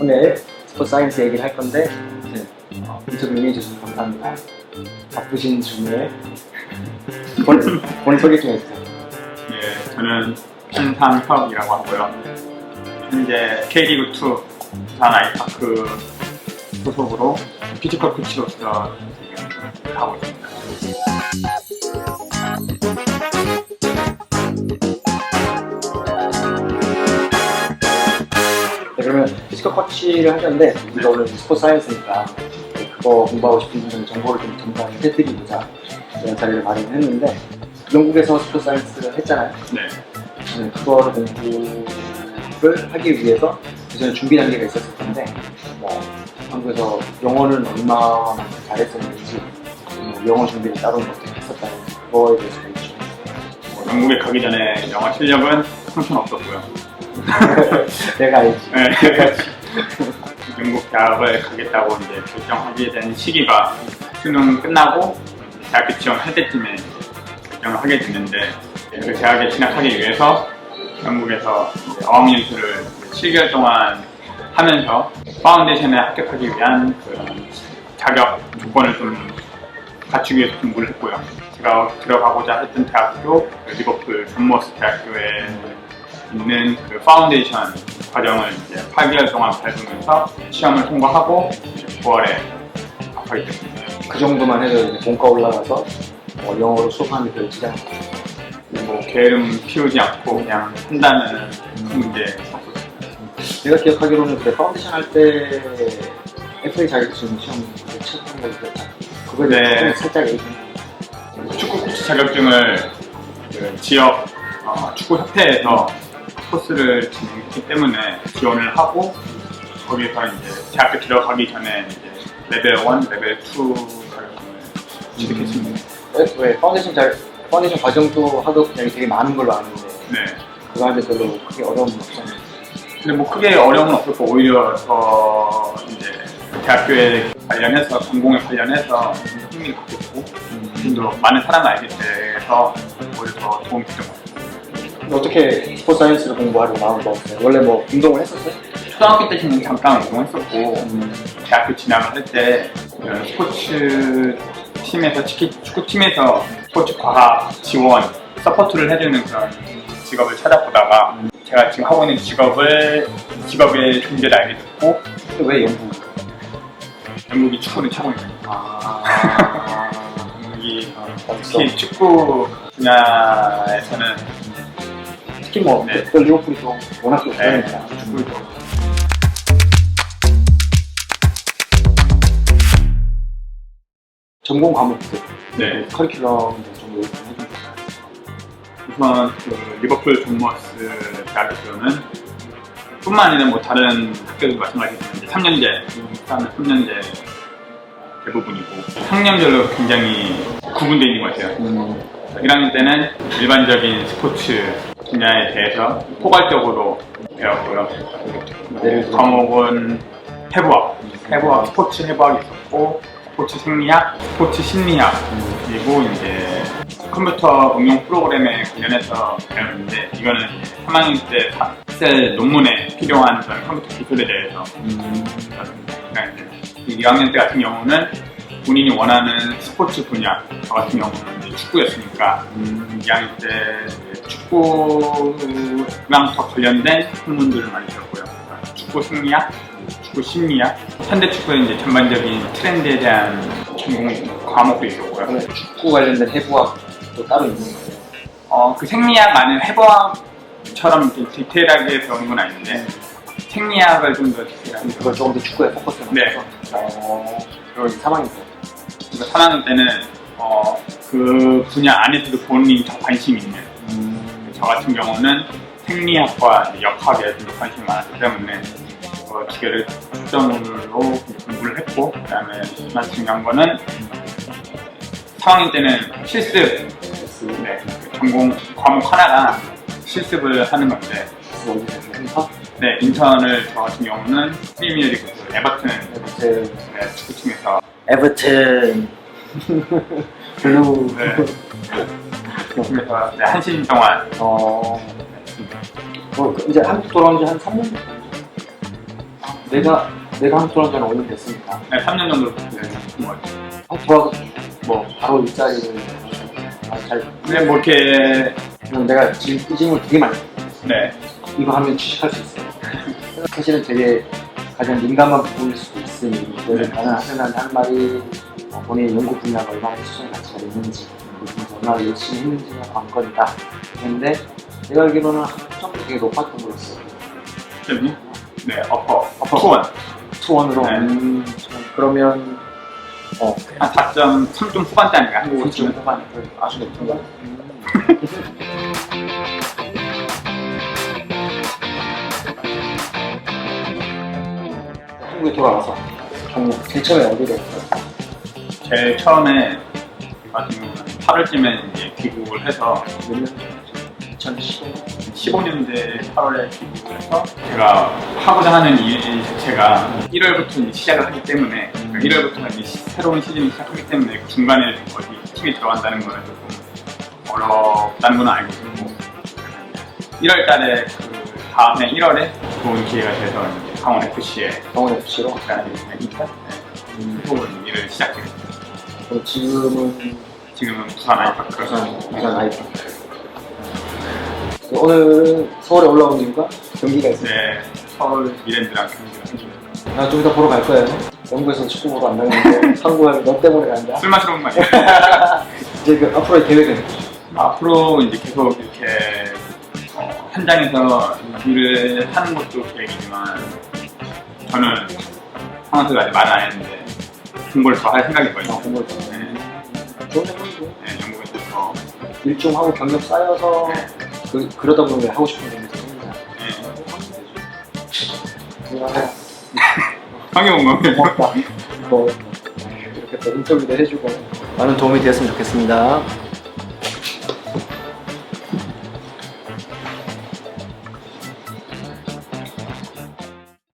오늘 스포츠 사이언스 얘기를 할 건데 이제 어, 인터뷰 응해주셔서 감사합니다. 바쁘신 중에 본, 본 소개 좀 해주세요. 예, 저는 한상혁이라고 하고요. 현재 K리그2 부산 아이파크 소속으로 피지컬 코치로서 지금 하고 있습니다. 네, 그러면 피지컬 코치를 하셨는데 우리가 오늘 스포츠 사이언스니까 그거 공부하고 싶은 분들 정보를 좀 전달해드리고자 제가 자리를 마련했는데 영국에서 스포츠 사이언스를 했잖아요. 네, 저는 그거를 공부를 하기 위해서 저는 준비 단계가 있었을 텐데 뭐 한국에서 영어는 얼마나 잘했었는지 뭐 영어 준비를 따로 어떻게 했었다는 그거에 대해서 좀뭐 영국에 가기 전에 영어 실력은 형편없었고요. 내가 알지 네, 영국 대학을 가겠다고 이제 결정하게 된 시기가 수능 끝나고 대학교 지원할 때쯤에 결정을 하게 됐는데 그 대학에 진학하기 위해서 영국에서 이제 어학 연수를 7개월 동안 하면서 파운데이션에 합격하기 위한 그런 자격 조건을 좀 갖추기 위해서 공부를 했고요. 제가 들어가고자 했던 대학교 그 리버풀 존머스 대학교에 있는 그 파운데이션 과정을 이제 8개월 동안 밟으면서 시험을 통과하고 이제 9월에 합격하게 됐습니다. 그 정도만 해도 이제 본과 올라가서 뭐 영어로 수업하는 별 지장 없어요. 뭐 게으름 피우지 않고 그냥 한다는 큰 문제 없었습니다. 내가 기억하기로는 그때 파운데이션 할 때 FA 자격증 시험 치렀던 걸로 기억나 그거에 대해서 네. 좀 살짝 얘기 좀 축구 코치 자격증을 그 지역 어, 축구 협회에서 코스를 진행했기 때문에 지원을 하고 거기서 이제 대학교 들어가기 전에 이제 레벨 1, 레벨 2 자격증을 취득했습니다. 왜, 왜 파운데이션 잘 파운데이션 과정도 하도 그냥 되게 많은 걸로 아는데 네. 그거 하는데 별로 크게 어려움은 없었는데 근데 뭐 크게 어려움은 없었고 오히려 저 이제 대학교에 관련해서 전공에 관련해서 흥미를 갖게 되고 좀 더 많은 사람을 알게 돼서 오히려 더 도움이 됐던 것 같아요. 어떻게 스포츠 사이언스를 공부하려고 마음을 먹었어요? 원래 뭐 운동을 했었어요? 초등학교 때는 잠깐 운동했었고 대학교 진학을 할 때 스포츠 팀에서 특히 축구 팀에서 스포츠 과학 지원 서포트를 해주는 그런 직업을 찾아보다가 제가 지금 하고 있는 직업을 직업의 존재를 알게 됐고 근데 왜 영국? 영국이 축구를 거예요. 아... 영국이 없어 특히 축구 분야에서는 특히 뭐 네. 또 리버풀이 또 워낙 또 네, 좋아하니까 축구를 좀 전공 과목들 네. 커리큘럼 정도 해주면 우선 그 리버풀 존머스 대학교는 뿐만 아니라 뭐 다른 학교도 마찬가지지만 이제 3년제, 사는 3년제 대부분이고 학년별로 굉장히 구분되어 있는 것 같아요. 음, 1학년 때는 일반적인 스포츠 분야에 대해서 포괄적으로 배웠고요. 과목은 해부학, 해부학, 스포츠 해부학이 있었고 스포츠 생리학, 스포츠 심리학 그리고 이제 컴퓨터 응용 프로그램에 관련해서 배웠는데 이거는 이제 3학년 때 학생 논문에 필요한 그런 컴퓨터 기술에 대해서 음, 배웠습니다. 2학년 때 같은 경우는 본인이 원하는 스포츠 분야, 저 같은 경우는 축구였으니까 음, 2학년 때 축구랑 더 관련된 학문들을 많이 배웠고요. 그러니까 축구 승리학, 축구 심리학, 현대 축구의 이제 전반적인 트렌드에 대한 전공 과목도 있었고요. 그러면 축구 관련된 해부학도 따로 있는 거예요? 어, 그 생리학 안에 해부학처럼 이렇게 디테일하게 배우는 건 아닌데 생리학을 좀 더 디테일하게 그걸 조금 더 축구에 포커스를 네. 맞춰서 어, 그리고 3학년 때 그래서 3학년 때는 어, 그 분야 안에서도 본인이 더 관심 있는. 음, 저 같은 경우는 생리학과 역학에 좀더 관심이 많았기 때문에 어, 두 개를 초점으로 공부를 했고 그 다음에 정말 중요한 거는 3학년 때는 실습 네, 그 전공 과목 하나가 실습을 하는 건데 네, 인턴을 저 같은 경우는 프리미어리그 그 에버튼 에버튼. 네, 축구팀에서 에버튼 블루 네. 그래서 네, 한 시즌 동안 어, 어, 그 이제 한국 돌아온 지 한 3년? 내가 내가 한국 돌아온 지는 5년 됐으니까 네, 3년 정도 됐던 것 같아요. 한국 돌아와서 뭐 바로 일자리를 아, 잘 근데 뭐 이렇게 그냥 내가 지금 이 질문 되게 많이 해요. 네, 이거 하면 취직할 수 있어요. 사실은 되게 가장 민감한 부분일 수도 있으니 네. 나는 하늘한테 한 말이 어, 본인의 연구 분야가 얼마나 가치가 있는지 그리고 얼마나 열심히 했는지가 관건이다. 그런데 내가 알기로는 학점도 되게 높았던 거였어요. 저기 네, 어퍼, 어퍼. 투원 투원으로 네. 음, 그러면 어 한 4.3좀 후반대 아닌가 한국으로 지금 치면 후반 아주 높은 거. 한국에 돌아와서 종목 제일 처음에 어디로 갔어요? 제일 처음에 경우는 8월쯤에 이제 귀국을 해서 몇 년? 2015년? 15년대 8월에 귀국을 해서 제가 하고자 하는 일 자체가 1월부터 시작을 하기 때문에 음. 1월부터 이제 시- 새로운 시즌이 시작하기 때문에 그 중간에 어디 팀에 들어간다는 거는 조금 어렵다는 건 알고 있고 1월 달에 그 다음에 1월에 좋은 기회가 돼서 이제 강원 FC에 병원 FC로? 가는 일이니까 음, 일을 시작했어요. 그 럼 지금은 지금은 부산 아이파크 부산, 부산 아이파 오늘 서울에 올라온 이유가 경기가 있어요. 네, 서울 미랜드랑 경기를 하죠. 나좀 이따 보러 갈 거예요. 영국에서 축구 보러 안 가는데 한국에 너 때문에 간다. 술 마시러 온거 아니에요? 이제 그 앞으로의 계획은? 앞으로 이제 계속 이렇게 어, 현장에서 일을 하는 것도 계획이지만 저는 상황에서 아직 말안 했는데 공부를 더할 아, 생각이거든요. 공부를 좀. 네, 좋은 생각이고 네, 영국에서 더 일좀 하고 경력 쌓여서 그, 그러다 보면 하고 싶은 게 생깁니다. 네, 그냥 온 거예요. 고맙다. 뭐 이렇게 또 인터뷰도 해주고 많은 도움이 되었으면 좋겠습니다.